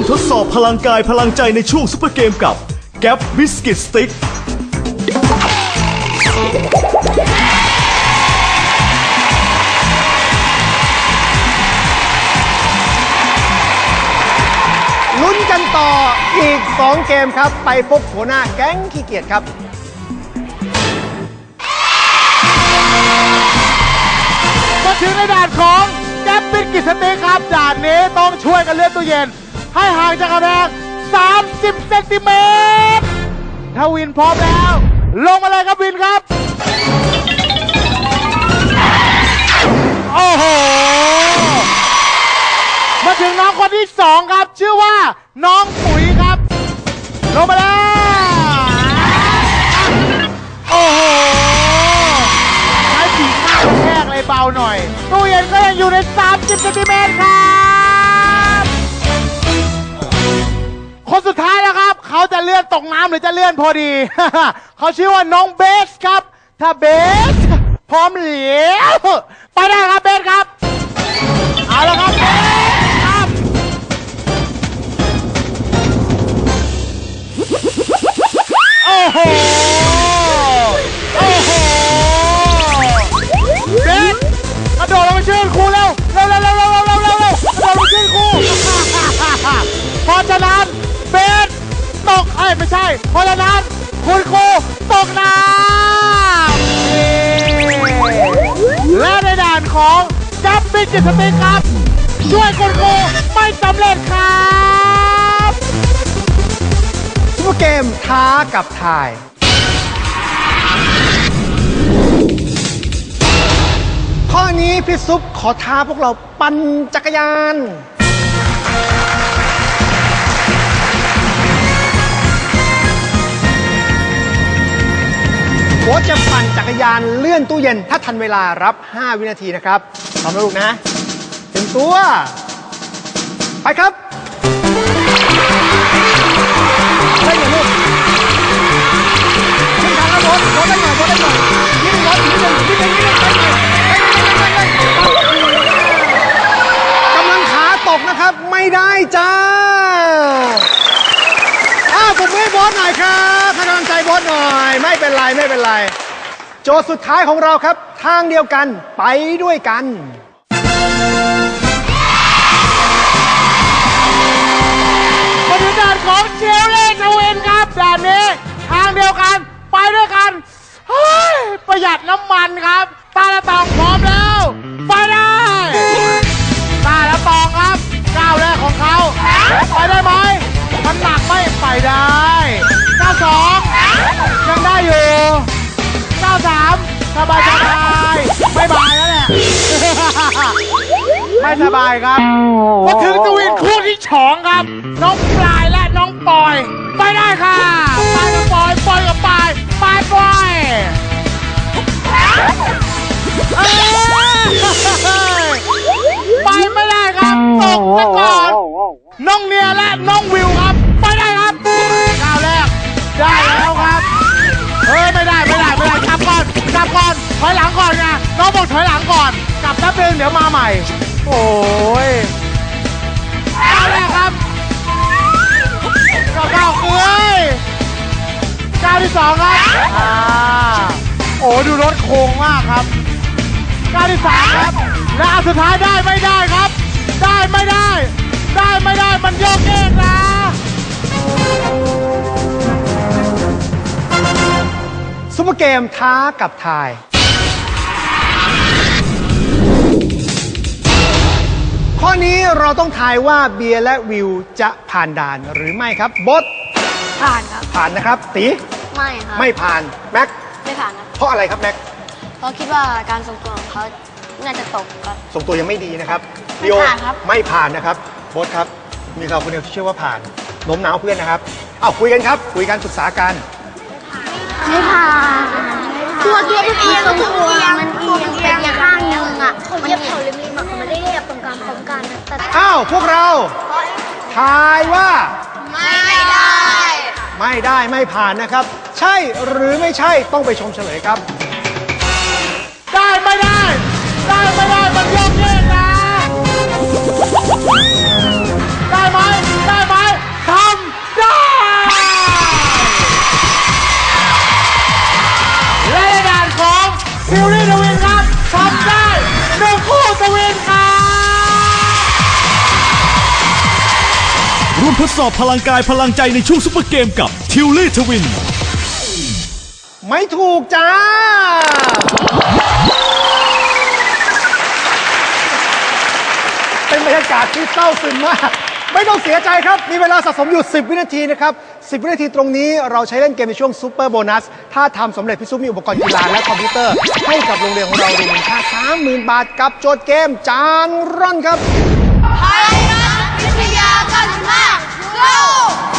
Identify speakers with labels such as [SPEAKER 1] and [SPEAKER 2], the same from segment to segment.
[SPEAKER 1] มทดสอบพลังกายพลังใจในช่วงซุปเปอร์เกมกับแก p บิสกิตสติ๊ก
[SPEAKER 2] ลุ้นกันต่ออีก 2 เกมครับ ไปพบหัวหน้าแก๊งขี้เกียจครับ
[SPEAKER 3] มาถึงในด่านของแก๊ปปิดกิจสติกครับด่านนี้ต้องช่วยกันเลื่อนตู้เย็น ให้ห่างจากกระแพง30 เซนติเมตรถ้าวินพร้อมแล้ว ลงมาเลยครับวินครับ โอ้โห มาถึงน้องคนที่สองครับ ชื่อว่าน้องปุ๋ยครับ ลงมาแล้วโอ้โหใช้ผีข้างแทกเลยเบาหน่อยตู้เย็นก็ยังอยู่ใน 30เซนติเมตรครับ เลื่อนตกน้ำหรือจะเลื่อนพอดี เขาชื่อว่าน้องเบสครับ ถ้าเบส พร้อมแล้วไปได้ครับเบสครับ เอาละครับ ยไม่ใช่เพราะฉะนั้นคุณครูตกน้ำและในด่านของจับบินจิตสติกครับ ช่วยคุณครูไม่สำเร็จครับ
[SPEAKER 2] ซุปเปอร์เกมท้ากับทาย ข้อนี้พี่ซุปขอท้าพวกเราปั่นจักรยาน จะปั่นจักรยานเลื่อนตู้เย็น ถ้าทันเวลารับ 5 วินาทีนะครับพร้อมนะลูกนะเต็มตัว ไปครับได้ไงลูกขึ้นทางแล้วรถรถได้หน่อยรถได้หน่อยนิดนึงรถนิดนึงนิดนึงนิดนึงไปหน่อยไปไปไปไปกำลังขาตกนะครับไม่ได้จ้าอ้าวผมให้บอสหน่อยครับให้กำลังใจบอสหน่อย ไม่เป็นไรไม่เป็นไร โจทย์สุดท้ายของเราครับ ทางเดียวกันไปด้วยกัน
[SPEAKER 3] มาถึงด่านของเชลเล่ทเวนครับด่านนี้ทางเดียวกันไปด้วยกันเฮ้ยประหยัดน้ำมันครับตาละตอง สบายสบายไม่บายแล้วแหละ ไม่สบายครับ มาถึงทวินคู่ที่สองครับ น้องปลายและน้องปอย ไปได้ค่ะปลายกับปอยปอยกับปลายปลายปอยเอ้ยไปไม่ได้ครับตกซะก่อนน้องเนียและน้องวิวครับ ไปได้ครับก้าวแรกได้แล้วครับ ต้องบอกถอยหลังก่อน กลับแป๊บนึงเดี๋ยวมาใหม่ โอ้ยเอาเลยครับก้าวก้าวเอ้ยก้าวที่สองครับอ่าโอ้ดูรถโค้งมากครับก้าวที่สามครับ และอันสุดท้ายได้ไม่ได้ครับ ได้ไม่ได้ ได้ไม่ได้มันโยกเองนะ
[SPEAKER 2] ซุปเปอร์เกมท้ากับทาย ข้อนี้เราต้องทายว่าเบียร์และวิวจะผ่านด่านหรือไม่ครับบด
[SPEAKER 4] ผ่านครับ
[SPEAKER 2] ผ่านนะครับตี
[SPEAKER 4] ไม่ครับ
[SPEAKER 2] ไม่ผ่านแม็ก
[SPEAKER 4] ไม่ผ่านครับ
[SPEAKER 2] เพราะอะไรครับแม็ก
[SPEAKER 4] เพราะคิดว่าการทรงตัวของเขาน่าจะตกครับ
[SPEAKER 2] ส่งตัวยังไม่ดีนะครับ
[SPEAKER 4] ไม่
[SPEAKER 2] ลีโอ
[SPEAKER 4] ผ่านครับ
[SPEAKER 2] ไม่ผ่านนะครับบดครับ มีเราคนเดียวที่เชื่อว่าผ่านโน้มน้าวเพื่อนนะครับ เอาคุยกันครับ คุยกันปรึกษากัน
[SPEAKER 4] ไม่ผ่าน ตัวเกียร์เอียงตัวมันเอียงเป็นอย่างข้างนึงอะเขาเยียบเขาเลยมีมันไม่ได้เรียบตรงกลางพร้อมกันแต่
[SPEAKER 2] อ้าวพวกเราทายว่า
[SPEAKER 4] ไม่ได้
[SPEAKER 2] ไม่ได้ไม่ผ่านนะครับ ใช่หรือไม่ใช่ต้องไปชมเฉลยครับ
[SPEAKER 3] ได้ไม่ได้ ได้ไม่ได้
[SPEAKER 1] ทดสอบพลังกายพลังใจในช่วงซุปเปอร์เกมกับทิวลี่ทวิน
[SPEAKER 2] ไม่ถูกจ้า เป็นบรรยากาศที่เศร้าซึมมาก ไม่ต้องเสียใจครับ มีเวลาสะสมอยู่ 10 วินาทีนะครับ 10 วินาทีตรงนี้เราใช้เล่นเกมในช่วงซูเปอร์โบนัส ถ้าทำสำเร็จพี่ซุปมีอุปกรณ์กีฬาและคอมพิวเตอร์ ให้กับโรงเรียนของเรารวมมูลค่า30,000 บาทกับโจทย์เกมจานร่อนครับ
[SPEAKER 4] ไทยรัฐวิทยากันมาก สู้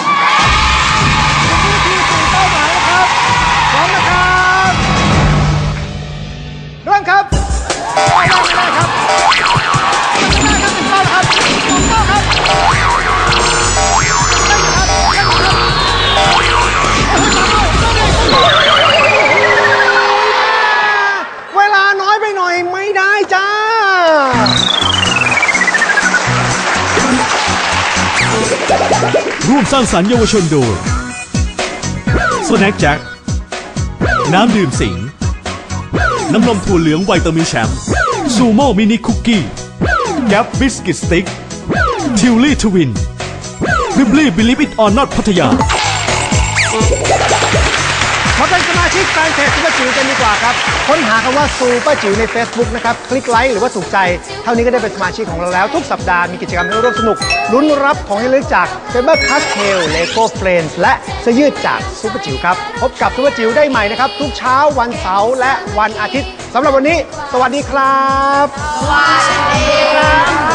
[SPEAKER 2] สร้าง
[SPEAKER 1] สรรค์เยาวชนโดยสแน็คแจ็คน้ำดื่มสิง น้ำนมถั่วเหลืองไวตามินแชมป์ซูโม่มินิคุกกี้แกปบิสกิตสติ๊กทิวลี่ทวินริบลี่บิลิฟอิตออนนอตพัทยา
[SPEAKER 2] เป็นสมาชิกแฟนเพจซูเปอร์จิ๋วกันดีกว่าครับ ค้นหาคำว่าซูเปอร์จิ๋วใน Facebook นะครับ คลิกไลค์หรือว่าถูกใจ เท่านี้ก็ได้เป็นสมาชิกของเราแล้ว ทุกสัปดาห์มีกิจกรรมให้ร่วมสนุก ลุ้นรับของที่ระลึกจากเฟเบอร์คัสเทลเลโก้เฟรนส์และเสื้อยืดจากซูเปอร์จิ๋วครับ พบกับซูเปอร์จิ๋วได้ใหม่นะครับ ทุกเช้าวันเสาร์และวันอาทิตย์สำหรับวันนี้ สวัสดีครับ
[SPEAKER 4] สวัสดีครับ